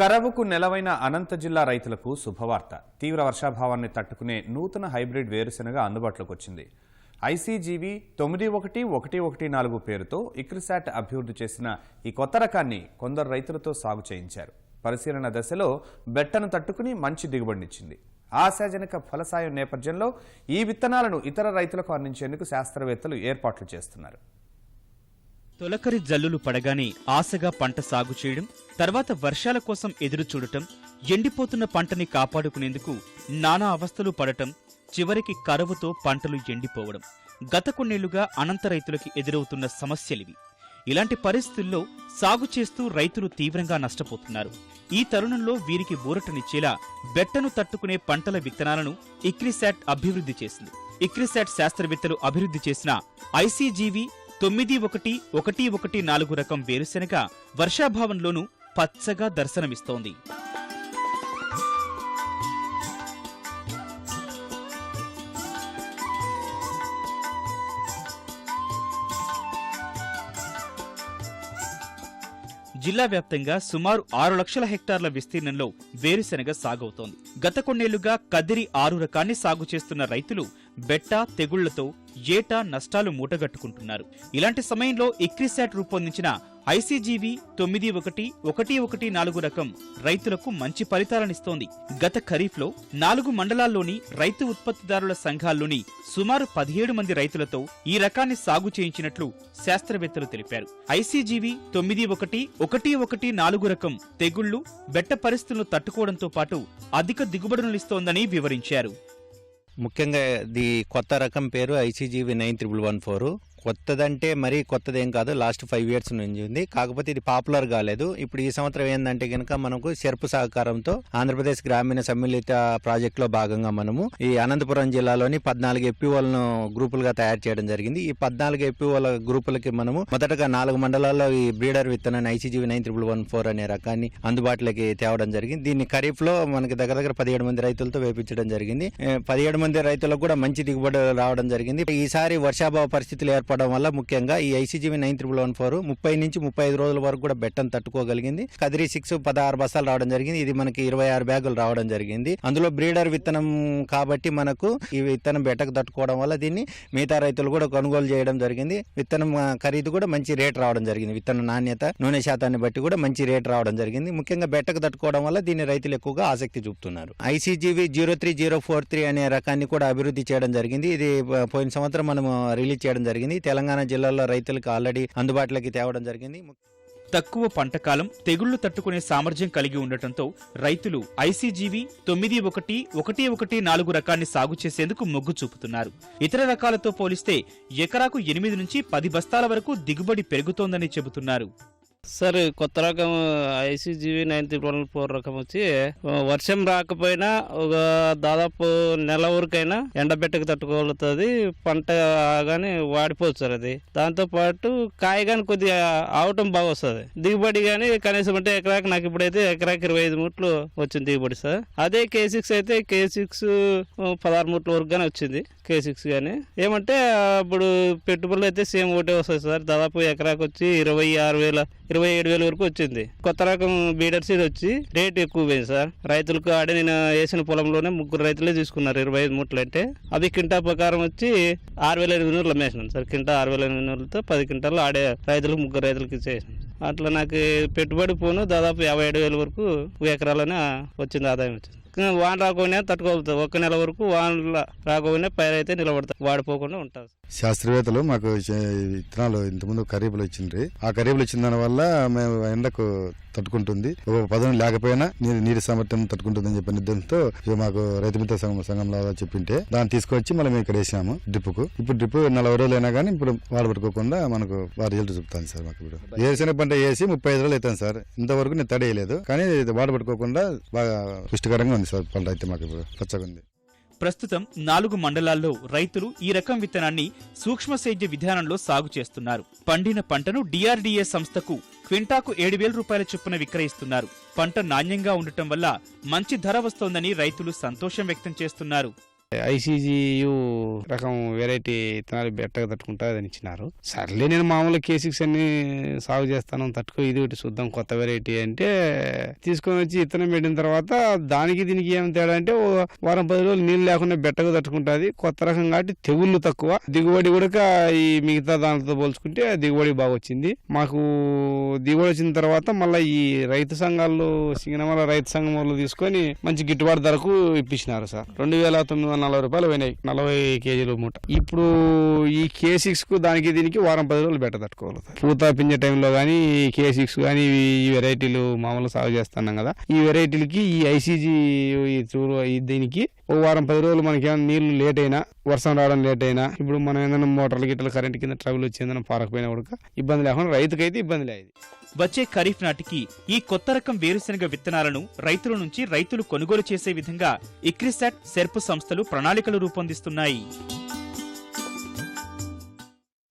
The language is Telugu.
కరవుకు నెలవైన అనంత జిల్లా రైతులకు శుభవార్త. తీవ్ర వర్షాభావాన్ని తట్టుకునే నూతన హైబ్రిడ్ వేరుశెనగ అందుబాటులోకి వచ్చింది. ఐసీజీవి తొమ్మిది ఒకటి ఒకటి ఒకటి నాలుగు పేరుతో ఇక్రిసాట్ అభివృద్ధి చేసిన ఈ కొత్త రకాన్ని కొందరు రైతులతో సాగు చేయించారు. పరిశీలన దశలో బెట్టను తట్టుకుని మంచి దిగుబడినిచ్చింది ఆశాజనక ఫలసాయం నేపథ్యంలో ఈ విత్తనాలను ఇతర రైతులకు అందించేందుకు శాస్త్రవేత్తలు ఏర్పాట్లు చేస్తున్నారు. తొలకరి జల్లులు పడగానే ఆశగా పంట సాగు చేయడం తర్వాత వర్షాల కోసం ఎదురు చూడటం ఎండిపోతున్న పంటని కాపాడుకునేందుకు నానా అవస్థలు పడటం చివరికి కరువుతో పంటలు ఎండిపోవడం. గత కొన్నేళ్ళుగా అనంత రైతులకి ఎదురవుతున్న సమస్యలివి. ఇలాంటి పరిస్థితుల్లో సాగు చేస్తూ రైతులు తీవ్రంగా నష్టపోతున్నారు. ఈ తరుణంలో వీరికి ఊరటనిచ్చేలా బెట్టను తట్టుకునే పంటల విత్తనాలను ఇక్రిసాట్ అభివృద్ధి చేసింది. ఇక్రిసాట్ శాస్త్రవేత్తలు అభివృద్ధి చేసిన ఐసీజీవి తొమ్మిది ఒకటి ఒకటి ఒకటి నాలుగు రకం వేరుశెనగ వర్షాభావంలోనూ పచ్చగా దర్శనమిస్తోంది. జిల్లా వ్యాప్తంగా సుమారు ఆరు లక్షల హెక్టార్ల విస్తీర్ణంలో వేరుశెనగ సాగవుతోంది. గత కొన్నేళ్ళుగా కదిరి ఆరు రకాన్ని సాగు చేస్తున్న రైతులు బెట్ట తెగుళ్ళతో ఏటా నష్టాలు మూటగట్టుకుంటున్నారు. ఇలాంటి సమయంలో ఇక్రిసాట్ రూపొందించిన ఐసీజీవి తొమ్మిది ఒకటి ఒకటి ఒకటి నాలుగు రకం రైతులకు మంచి ఫలితాలనిస్తోంది గత ఖరీఫ్లో నాలుగు మండలాల్లోని రైతు ఉత్పత్తిదారుల సంఘాల్లోని సుమారు పదిహేడు మంది రైతులతో ఈ రకాన్ని సాగు చేయించినట్లు శాస్త్రవేత్తలు తెలిపారు. ఐసీజీవి తొమ్మిది ఒకటి ఒకటి ఒకటి నాలుగు రకం తెగుళ్ళు బెట్ట పరిస్థితులను తట్టుకోవడంతో పాటు అధిక దిగుబడులనిస్తోందని వివరించారు. ముఖ్యంగా ఇది కొత్త రకం పేరు ICGV nine triple one four. కొత్తదంటే మరీ కొత్తదేం కాదు లాస్ట్ ఫైవ్ ఇయర్స్ నుంచి ఉంది. కాకపోతే ఇది పాపులర్ కాలేదు. ఇప్పుడు ఈ సంవత్సరం ఏంటంటే కనుక మనకు షెర్పు సహకారంతో ఆంధ్రప్రదేశ్ గ్రామీణ సమ్మిళిత ప్రాజెక్ట్లో భాగంగా మనము ఈ అనంతపురం జిల్లాలోని పద్నాలుగు ఎప్పిఓలను గ్రూపులుగా తయారు చేయడం జరిగింది. ఈ పద్నాలుగు ఎప్పిఓల గ్రూపులకి మనము మొదటగా నాలుగు మండలాల్లో ఈ బ్రీడర్ విత్తనాన్ని ICGV nine triple one four అనే రకాన్ని అందుబాటులోకి తేవడం జరిగింది. దీన్ని ఖరీఫ్లో మనకి దగ్గర దగ్గర పదిహేడు మంది రైతులతో వేపించడం జరిగింది. పదిహేడు మంది రైతులకు కూడా మంచి దిగుబడి రావడం జరిగింది. ఈసారి వర్షాభావ పరిస్థితులు ఏర్పడడం వల్ల ముఖ్యంగా ఈ ICGV nine triple one four ముప్పై నుంచి ముప్పై ఐదు రోజుల వరకు కూడా బెట్టను తట్టుకోగలిగింది. కదిరి సిక్స్ పదహారు బస్తాలు రావడం జరిగింది. ఇది మనకి ఇరవై ఆరు బ్యాగులు రావడం జరిగింది. అందులో బ్రీడర్ విత్తనం కాబట్టి మనకు ఈ విత్తనం బెట్టకు తట్టుకోవడం వల్ల దీన్ని మిగతా రైతులు కూడా కొనుగోలు చేయడం జరిగింది. విత్తనం ఖరీదు కూడా మంచి రేట్ రావడం జరిగింది. విత్తన నాణ్యత నూనె శాతాన్ని బట్టి కూడా మంచి రేట్ రావడం జరిగింది. ముఖ్యంగా బెట్టకు తట్టుకోవడం వల్ల దీన్ని రైతులు ఎక్కువగా ఆసక్తి చూపుతున్నారు. ICGV zero three zero four three అనే రకాన్ని కూడా అభివృద్ధి చేయడం జరిగింది. ఇది పోయిన సంవత్సరం మనము రిలీజ్ చేయడం జరిగింది. తెలంగాణ జిల్లాల్లో రైతులకు ఆల్రెడీ అందుబాటులోకి తేవడం జరిగింది. తక్కువ పంటకాలం తెగుళ్ళు తట్టుకునే సామర్థ్యం కలిగి ఉండటంతో రైతులు ఐసీజీవి తొమ్మిది ఒకటి ఒకటి ఒకటి నాలుగు రకాన్ని సాగు చేసేందుకు మొగ్గు చూపుతున్నారు. ఇతర రకాలతో పోలిస్తే ఎకరాకు ఎనిమిది నుంచి పది బస్తాల వరకు దిగుబడి పెరుగుతోందని చెబుతున్నారు. సార్ కొత్త రకం ఐసీజీవీ నైన్ త్రిపుల్ ఫోర్ రకం వచ్చి వర్షం రాకపోయినా ఒక దాదాపు నెల వరకైనా ఎండబెట్టకు తట్టుకోగలుగుతుంది. పంట కానీ వాడిపోవచ్చు సార్ అది. దాంతో పాటు కాయ కానీ కొద్దిగా ఆవటం బాగా వస్తుంది. దిగుబడి కానీ కనీసం అంటే ఎకరాకి నాకు ఇప్పుడైతే ఎకరాకి ఇరవై ఐదు మూట్లు వచ్చింది దిగుబడి సార్. అదే కే సిక్స్ అయితే కే సిక్స్ పదహారు మూట్ల వరకు కానీ వచ్చింది కే సిక్స్ కానీ ఏమంటే ఇప్పుడు పెట్టుబడులు అయితే సేమ్ ఒకటే వస్తుంది సార్. దాదాపు ఎకరాకు వచ్చి ఇరవై ఆరు వేల ఇరవై ఏడు వేల వరకు వచ్చింది. కొత్త రకం బీడర్ సీడ్ వచ్చి రేట్ ఎక్కువ పోయింది సార్. రైతులకు ఆడే నేను వేసిన పొలంలోనే ముగ్గురు రైతులే తీసుకున్నారు ఇరవై ఐదు మూటలు అంటే. అవి కింటా ప్రకారం వచ్చి ఆరు వేల ఎనిమిది నూరులు అమ్మేసినాను సార్. కింటా ఆరు వేల ఎనిమిది నూరులతో పది కింటాలు ఆడే రైతులకు ముగ్గురు రైతులకి ఇచ్చేసాను అట్లా నాకు పెట్టుబడి పోను దాదాపు యాభై ఏడు వేల వరకు ఎకరాలనే వచ్చింది ఆదాయం వచ్చింది. వాన రాకపోయినా తట్టుకోగలుగుతుంది ఒక నెల వరకు వాన రాకపోయినా పైరు అయితే నిలబడతాయి వాడిపోకుండా ఉంటుంది శాస్త్రవేత్తలు మాకు చే- విత్తనాలు ఇంతకుముందు ఖరీఫ్లు ఇచ్చిండ్రి. ఆ ఖరీఫ్లు ఇచ్చిన దాని వల్ల మేము ఎండకు తట్టుకుంటుంది. ఒక పదం లేకపోయినా నీరు నీటి సామర్థ్యం తట్టుకుంటుందని చెప్పిన నిర్ధంతో మాకు రైతు మిత్ర సంఘం సంఘంలో చెప్పింటే దాన్ని తీసుకొచ్చి మళ్ళీ మేము ఇక్కడ వేసాము డ్రిప్కు ఇప్పుడు డ్రిప్ నలభై రోజులు అయినా కానీ ఇప్పుడు వాడబెట్టుకోకుండా మనకు వారి రిజల్ట్ చూపుతాను సార్ మాకు ఇప్పుడు. వేసిన పంట వేసి ముప్పై ఐదు రోజులు అవుతాను సార్. ఇంతవరకు నేను తడేయలేదు. కానీ ఇది వాడబెట్టుకోకుండా బాగా పుష్టికరంగా ఉంది సార్ పంట అయితే మాకు ఇప్పుడు. పచ్చగా ఉంది. ప్రస్తుతం నాలుగు మండలాల్లో రైతులు ఈ రకం విత్తనాన్ని సూక్ష్మ సేద్య విధానంలో సాగు చేస్తున్నారు. పండిన పంటను డిఆర్డీఏ సంస్థకు క్వింటాకు ఏడు వేల రూపాయల చొప్పున విక్రయిస్తున్నారు. పంట నాణ్యంగా ఉండటం వల్ల మంచి ధర వస్తోందని రైతులు సంతోషం వ్యక్తం చేస్తున్నారు. ఐసీజీయు రకం వెరైటీ విత్తనాలు బెట్టగా తట్టుకుంటాదని అని ఇచ్చినారు. సర్లే నేను మామూలు కేసిక్స్ అన్ని సాగు చేస్తాను తట్టుకో ఇది ఒకటి చూద్దాం కొత్త వెరైటీ అంటే తీసుకొని వచ్చి విత్తనం పెట్టిన తర్వాత దానికి దీనికి ఏం తేడా అంటే ఓ వారం పది రోజులు నీళ్ళు లేకుండా బెట్టగా తట్టుకుంటుంది. కొత్త రకం కాబట్టి తెగుళ్ళు తక్కువ. దిగుబడి కూడా ఈ మిగతా దానితో పోల్చుకుంటే దిగుబడి బాగా వచ్చింది. మాకు దిగుబడి వచ్చిన తర్వాత మళ్ళీ ఈ రైతు సంఘాల్లో సింగనమల రైతు సంఘం వాళ్ళు తీసుకొని మంచి గిట్టుబాటు ధరకు ఇప్పించినారు సార్. రెండు వేల తొమ్మిది వందల నలభై రూపాయలు పోయినాయి. నలభై కేజీలు మూట. ఇప్పుడు ఈ కే సిక్స్కు దానికి దీనికి వారం పది రోజులు బెట్ట తట్టుకోవాలి పూత పింజ టైంలో కానీ ఈ కే సిక్స్ కానీ ఈ వెరైటీలు మామూలు సాగు చేస్తున్నాం కదా. ఈ వెరైటీలకి ఈ ఐసీజీ ఈ చూరు దీనికి ఓ వారం పది రోజులు మనకి ఏమైనా నీళ్ళు లేట్ అయినా వర్షం రావడం లేట్ అయినా ఇప్పుడు మనం ఏదైనా మోటార్లు గిట్ల కరెంట్ కింద ట్రబుల్ వచ్చి ఏదైనా పారకపోయినా కూడా ఇబ్బంది లేకుండా రైతుకైతే ఇబ్బంది లేదు. వచ్చే ఖరీఫ్ నాటికి ఈ కొత్త రకం వేరుశెనగ విత్తనాలను రైతుల నుంచి రైతులు కొనుగోలు చేసే విధంగా ఇక్రిసాట్ సెర్పు సంస్థలు ప్రణాళికలు రూపొందిస్తున్నాయి.